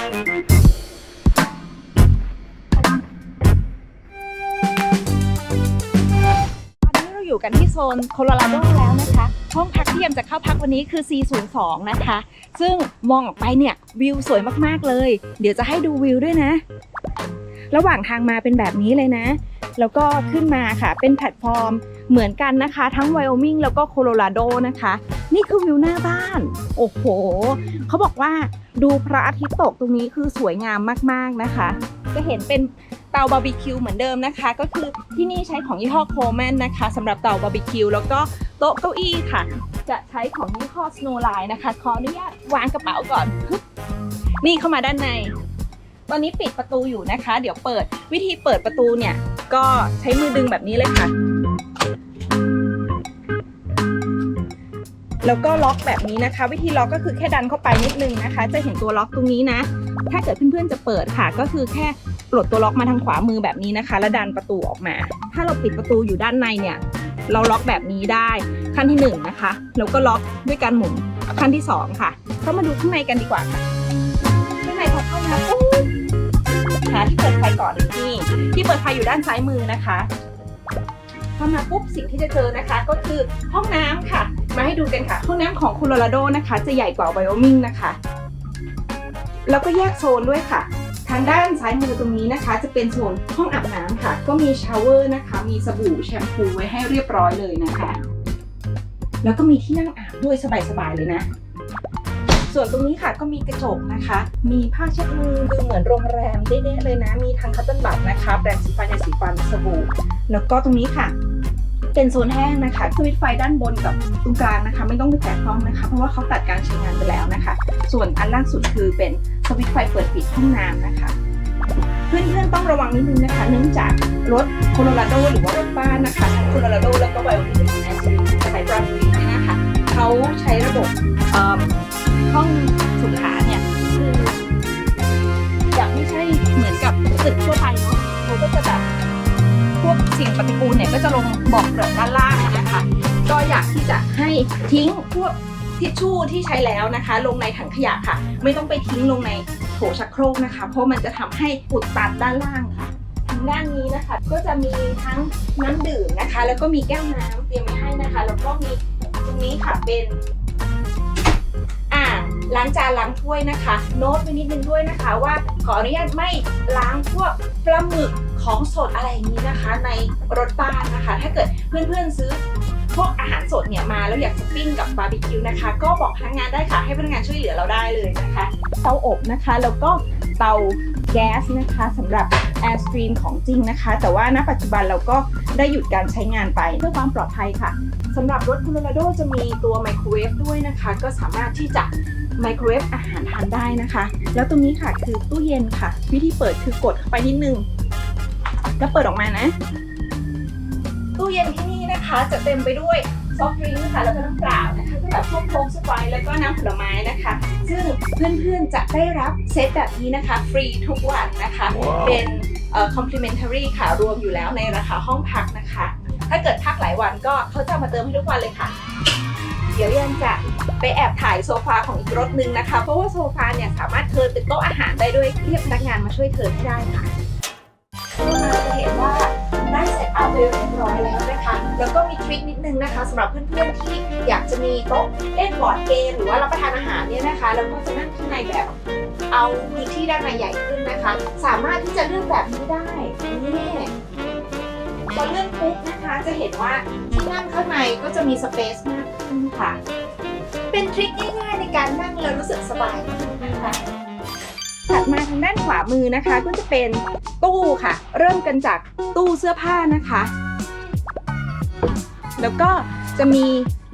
ตอนนี้เราอยู่กันที่โซนโคโลราโดแล้วนะคะ ห้องพักที่ยมจะเข้าพักวันนี้คือ C02 นะคะ ซึ่งมองออกไปเนี่ยวิวสวยมากๆเลย เดี๋ยวจะให้ดูวิวด้วยนะ ระหว่างทางมาเป็นแบบนี้เลยนะ แล้วก็ขึ้นมาค่ะเป็นแพลตฟอร์มเหมือนกันนะคะ ทั้งไวโอมิงแล้วก็โคโลราโดนะคะ นี่คือวิวหน้าบ้าน โอ้โหเขาบอกว่าดูพระอาทิตย์ตกตรงนี้คือสวยงามมากๆนะคะ จะเห็นเป็นเตาบาร์บีคิวเหมือนเดิมนะคะ ก็คือที่นี่ใช้ของยี่ห้อโคแมนนะคะสำหรับเตาบาร์บีคิวแล้วก็โต๊ะเก้าอี้ค่ะ จะใช้ของยี่ห้อ Snowline นะคะ ขออนุญาตวางกระเป๋าก่อน นี่เข้ามาด้านใน ตอนนี้ปิดประตูอยู่นะคะ เดี๋ยวเปิดวิธีเปิดประตูเนี่ย ก็ใช้มือดึงแบบนี้เลยค่ะ แล้วก็ล็อกแบบนี้นะคะ วิธีล็อกก็คือแค่ดันเข้าไปนิดนึงนะคะ จะเห็นตัวล็อกตรงนี้นะ ถ้าเกิดเพื่อนๆจะเปิดค่ะ ก็คือแค่ปลดตัวล็อกมาทางขวามือแบบนี้นะคะ แล้วดันประตูออกมา ถ้าเราปิดประตูอยู่ด้านในเนี่ย เราล็อกแบบนี้ได้ขั้นที่หนึ่งนะคะแล้วก็ล็อกด้วยการหมุนขั้นที่สองค่ะ เข้ามาดูข้างในกันดีกว่าค่ะข้างในพอเข้ามา ปุ๊บหาที่เปิดไฟก่อนนี่ที่เปิดไฟอยู่ด้านซ้ายมือนะคะเข้ามาปุ๊บสิ่งที่จะเจอนะคะ ก็คือห้องน้ำค่ะ มาให้ดูกันค่ะ ห้องน้ำของโคโลราโดนะคะ จะใหญ่กว่าไวโอมิงนะคะ แล้วก็แยกโซนด้วยค่ะ ทางด้านซ้ายมือตรงนี้นะคะ จะเป็นโซนห้องอาบน้ำค่ะ ก็มีชาวเวอร์นะคะ มีสบู่แชมพูไว้ให้เรียบร้อยเลยนะคะ แล้วก็มีที่นั่งอาบด้วยสบายๆเลยนะ ส่วนตรงนี้ค่ะก็มีกระจกนะคะ มีผ้าเช็ดมือดูเหมือนโรงแรมเด๊ะๆเลยนะ มีทั้งคัตเติ้ลบัตนะคะแปรงสีฟันยาสีฟันสบู่แล้วก็ตรงนี้ค่ะเป็นโซนแห้งนะคะสวิตช์ไฟด้านบนกับตรงกลางนะคะ ไม่ต้องไปแตะต้องนะคะ เพราะว่าเขาตัดการใช้งานไปแล้วนะคะ ส่วนอันล่างสุดคือเป็นสวิตช์ไฟเปิดปิดห้องน้ำนะคะ เพื่อนๆต้องระวังนิดนึงนะคะ เนื่องจากรถโคโลราโดหรือว่ารถบ้านนะคะทั้งโคโลราโดแล้วก็ไวโอมิงแอสซีสายบราซิลเนี่ยนะคะเขาใช้ สิ่งปฏิกูลเนี่ยก็จะลงบอกเกลือด้านล่างนะคะ ก็อยากที่จะให้ทิ้งพวกทิชชู่ที่ใช้แล้วนะคะ ลงในถังขยะค่ะ ไม่ต้องไปทิ้งลงในโถชักโครกนะคะ เพราะมันจะทำให้อุดตันด้านล่างค่ะทางด้านนี้นะคะ ก็จะมีทั้งน้ำดื่มนะคะ แล้วก็มีแก้วน้ำเตรียมไว้ให้นะคะ แล้วก็มีตรงนี้ค่ะเป็น ล้างจานล้างถ้วยนะคะ โน้ตไว้นิดนึงด้วยนะคะว่าขออนุญาตไม่ล้างพวกปลาหมึกของสดอะไรอย่างนี้นะคะ ในรถบ้านนะคะ ถ้าเกิดเพื่อนๆซื้อพวกอาหารสดเนี่ยมาแล้วอยากจะปิ้งกับบาร์บีคิวนะคะ ก็บอกพนักงานได้ค่ะให้พนักงานช่วยเหลือเราได้เลยนะคะ เตาอบนะคะ แล้วก็เตาแก๊สนะคะสำหรับ Airstream ของจริงนะคะ แต่ว่าณปัจจุบันเราก็ได้หยุดการใช้งานไปเพื่อความปลอดภัยค่ะสำหรับรถ Colorado จะมีตัวไมโครเวฟด้วยนะคะ ก็สามารถที่จะ ไมโครเวฟอาหารทานได้นะคะ แล้วตรงนี้ค่ะคือตู้เย็นค่ะ วิธีเปิดคือกดเข้าไปนิดนึง แล้วเปิดออกมานะ ตู้เย็นที่นี่นะคะจะเต็มไปด้วยซอฟต์ดริงก์นะคะแล้วก็น้ำเปล่านะคะก็แบบพวกโค้กสไปร์แล้วก็น้ำผลไม้นะคะ ซึ่งเพื่อนๆจะได้รับเซตแบบนี้นะคะ ฟรีทุกวันนะคะ เป็นเอ่อ complimentary ค่ะ รวมอยู่แล้วในราคาห้องพักนะคะ ถ้าเกิดพักหลายวันก็เขาจะมาเติมให้ทุกวันเลยค่ะ เดี๋ยวยังจะไปแอบถ่ายโซฟาของอีกรถนึงนะคะ เพราะว่าโซฟาเนี่ยสามารถเทินเป็นโต๊ะอาหารได้ด้วยเรียกพนักงานมาช่วยเทินให้ได้ค่ะมาจะเห็นว่าได้เซตอัพไปเรียบร้อยแล้วนะคะแล้วก็มีทริคนิดนึงนะคะสำหรับเพื่อนๆที่อยากจะมีโต๊ะเล่นบอร์ดเกมหรือว่ารับประทานอาหารเนี่ยนะคะ แล้วก็จะนั่งข้างในแบบเอาพื้นที่ด้านในใหญ่ขึ้นนะคะ สามารถที่จะเลือกแบบนี้ได้นี่พอเลื่อนปุ๊บนะคะจะเห็นว่าที่นั่งข้างในก็จะมีสเปซมากขึ้นค่ะ เป็นทริคง่ายๆในการนั่งแล้วรู้สึกสบายนะคะถัดมาทางด้านขวามือนะคะ ก็จะเป็นตู้ค่ะ เริ่มกันจากตู้เสื้อผ้านะคะ แล้วก็จะมี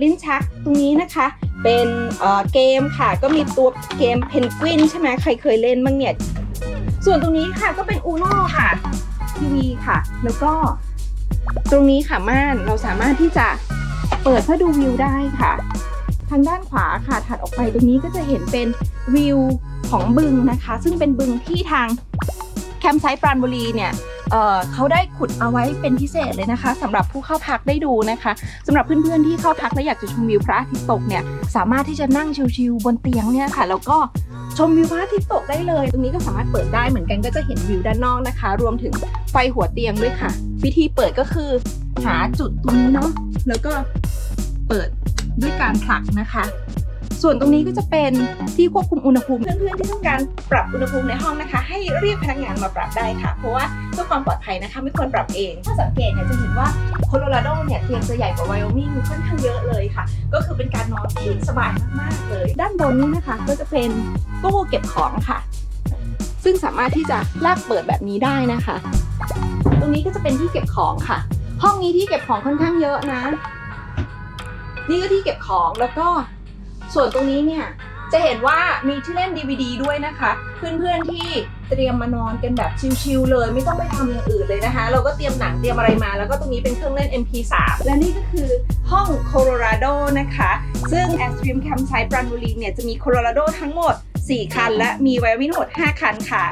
ลิ้นชักตรงนี้นะคะ เป็นเเกมค่ะ ก็มีตัวเกมเพนกวินใช่ไหมใครเคยเล่นบ้างเนี่ย ส่วนตรงนี้ค่ะก็เป็นอูโน่ค่ะทีวีค่ะ แล้วก็ตรงนี้ค่ะม่านเราสามารถที่จะเปิดเพื่อดูวิวได้ค่ะ ทางด้านขวาค่ะถัดออกไปตรงนี้ก็จะเห็นเป็นวิวของบึงนะคะ ซึ่งเป็นบึงที่ทางแคมป์ไซต์ปราณบุรีเนี่ยเเขาได้ขุดเอาไว้เป็นพิเศษเลยนะคะสำหรับผู้เข้าพักได้ดูนะคะสำหรับเพื่อนๆที่เข้าพักและอยากจะชมวิวพระอาทิตย์ตกเนี่ยสามารถที่จะนั่งชิลๆบนเตียงเนี่ยค่ะ แล้วก็ชมวิวพระอาทิตย์ตกได้เลย ตรงนี้ก็สามารถเปิดได้เหมือนกันก็จะเห็นวิวด้านนอกนะคะ รวมถึงไฟหัวเตียงด้วยค่ะ วิธีเปิดก็คือหาจุดตรงนี้เนาะแล้วก็เปิด ด้วยการผลักนะคะ ส่วนตรงนี้ก็จะเป็นที่ควบคุมอุณหภูมิ เพื่อนๆที่ต้องการปรับอุณหภูมิในห้องนะคะ ให้เรียกพนักงานมาปรับได้ค่ะ เพราะว่าเพื่อความปลอดภัยนะคะไม่ควรปรับเอง ถ้าสังเกตเนี่ยจะเห็นว่าโคโลราโดเนี่ยเตียงจะใหญ่กว่าไวโอมิงค่อนข้างเยอะเลยค่ะ ก็คือเป็นการนอนที่สบายมากๆเลย ด้านบนนี้นะคะ ก็จะเป็นตู้เก็บของค่ะ ซึ่งสามารถที่จะลากเปิดแบบนี้ได้นะคะ ตรงนี้ก็จะเป็นที่เก็บของค่ะ ห้องนี้ที่เก็บของค่อนข้างเยอะนะ นี่ก็ที่เก็บของแล้วก็ส่วนตรงนี้เนี่ย จะเห็นว่ามีที่เล่น DVD ด้วยนะคะ เพื่อนๆที่เตรียมมานอนกันแบบชิลๆเลย ไม่ต้องไปทำอย่างอื่นเลยนะคะ เราก็เตรียมหนังเตรียมอะไรมา แล้วก็ตรงนี้เป็นเครื่องเล่น MP3 และนี่ก็คือห้องโคโลราโดนะคะ ซึ่ง a s t r e a m Campsite ปราณบุรีเนี่ยจะมีโคโลราโดทั้งหมด 4 คัน และมีไวโอมินทั้งหมด 5 คันค่ะ